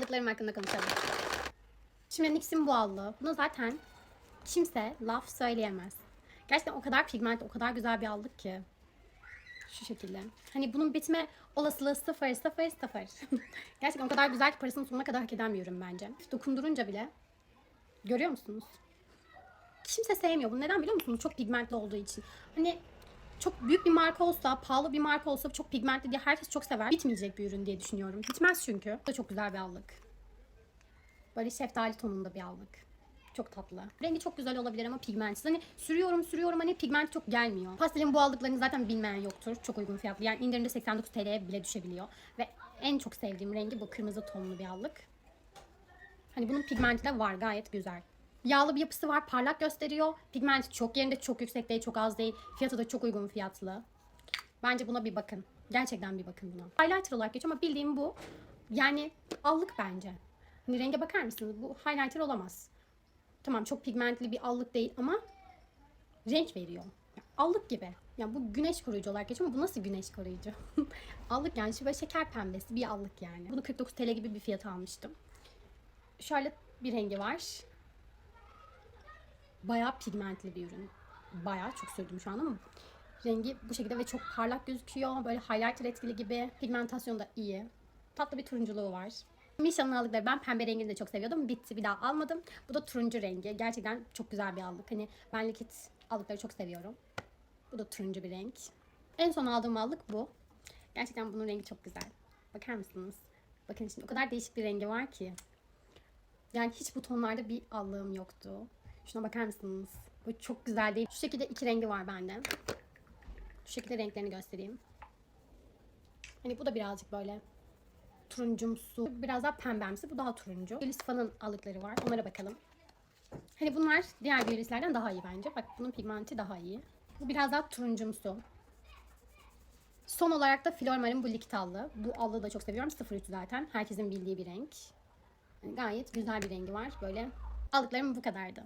aldıklarım hakkında konuşalım. Şimdi NYX'in bu allığı. Buna zaten kimse laf söyleyemez. Gerçekten o kadar pigment, o kadar güzel bir allık ki. Şu şekilde. Hani bunun bitme olasılığı sıfır, sıfır, sıfır. Gerçekten o kadar güzel ki parasını sonuna kadar hak eden bir ürün bence. Dokundurunca bile. Görüyor musunuz? Kimse sevmiyor bunu. Neden biliyor musunuz? Çok pigmentli olduğu için. Hani çok büyük bir marka olsa, pahalı bir marka olsa çok pigmentli diye herkes çok sever. Bitmeyecek bir ürün diye düşünüyorum. Bitmez çünkü. Bu da çok güzel bir allık. Böyle şeftali tonunda bir allık. Çok tatlı. Rengi çok güzel olabilir ama pigmentsiz. Hani sürüyorum sürüyorum hani pigment çok gelmiyor. Pastelin bu aldıklarını zaten bilmeyen yoktur. Çok uygun fiyatlı. Yani indirimde 89 TL'ye bile düşebiliyor. Ve en çok sevdiğim rengi bu kırmızı tonlu bir allık. Hani bunun pigmenti de var gayet güzel. Yağlı bir yapısı var, parlak gösteriyor. Pigmenti çok yerinde, çok yüksek değil, çok az değil. Fiyatı da çok uygun fiyatlı. Bence buna bir bakın. Gerçekten bir bakın buna. Highlighter olarak geçiyor ama bildiğim bu. Yani allık bence. Hani renge bakar mısınız? Bu highlighter olamaz. Tamam çok pigmentli bir allık değil ama renk veriyor. Ya, allık gibi. Yani bu güneş koruyucu olarak geçiyor ama bu nasıl güneş koruyucu? allık yani şu böyle şeker pembesi bir allık yani. Bunu 49 TL gibi bir fiyata almıştım. Şöyle bir rengi var. Bayağı pigmentli bir ürün. Bayağı çok sürdüm şu an ama rengi bu şekilde ve çok parlak gözüküyor. Böyle highlighter etkili gibi. Pigmentasyonu da iyi. Tatlı bir turunculuğu var. Misha'nın aldıkları ben pembe rengini de çok seviyordum. Bitti bir daha almadım. Bu da turuncu rengi. Gerçekten çok güzel bir allık. Hani ben likit aldıkları çok seviyorum. Bu da turuncu bir renk. En son aldığım allık bu. Gerçekten bunun rengi çok güzel. Bakar mısınız? Bakın şimdi o kadar değişik bir rengi var ki. Yani hiç bu tonlarda bir allığım yoktu. Şuna bakar mısınız? Bu çok güzel değil. Şu şekilde iki rengi var bende. Şu şekilde renklerini göstereyim. Hani bu da birazcık böyle turuncumsu, biraz daha pembemsi. Bu daha turuncu. Gülisfan'ın allıkları var. Onlara bakalım. Hani bunlar diğer Gülislerden daha iyi bence. Bak bunun pigmenti daha iyi. Bu biraz daha turuncumsu. Son olarak da Flormar'ın bu likit allığı. Bu allığı da çok seviyorum. 03 zaten. Herkesin bildiği bir renk. Yani gayet güzel bir rengi var. Böyle aldıklarım bu kadardı.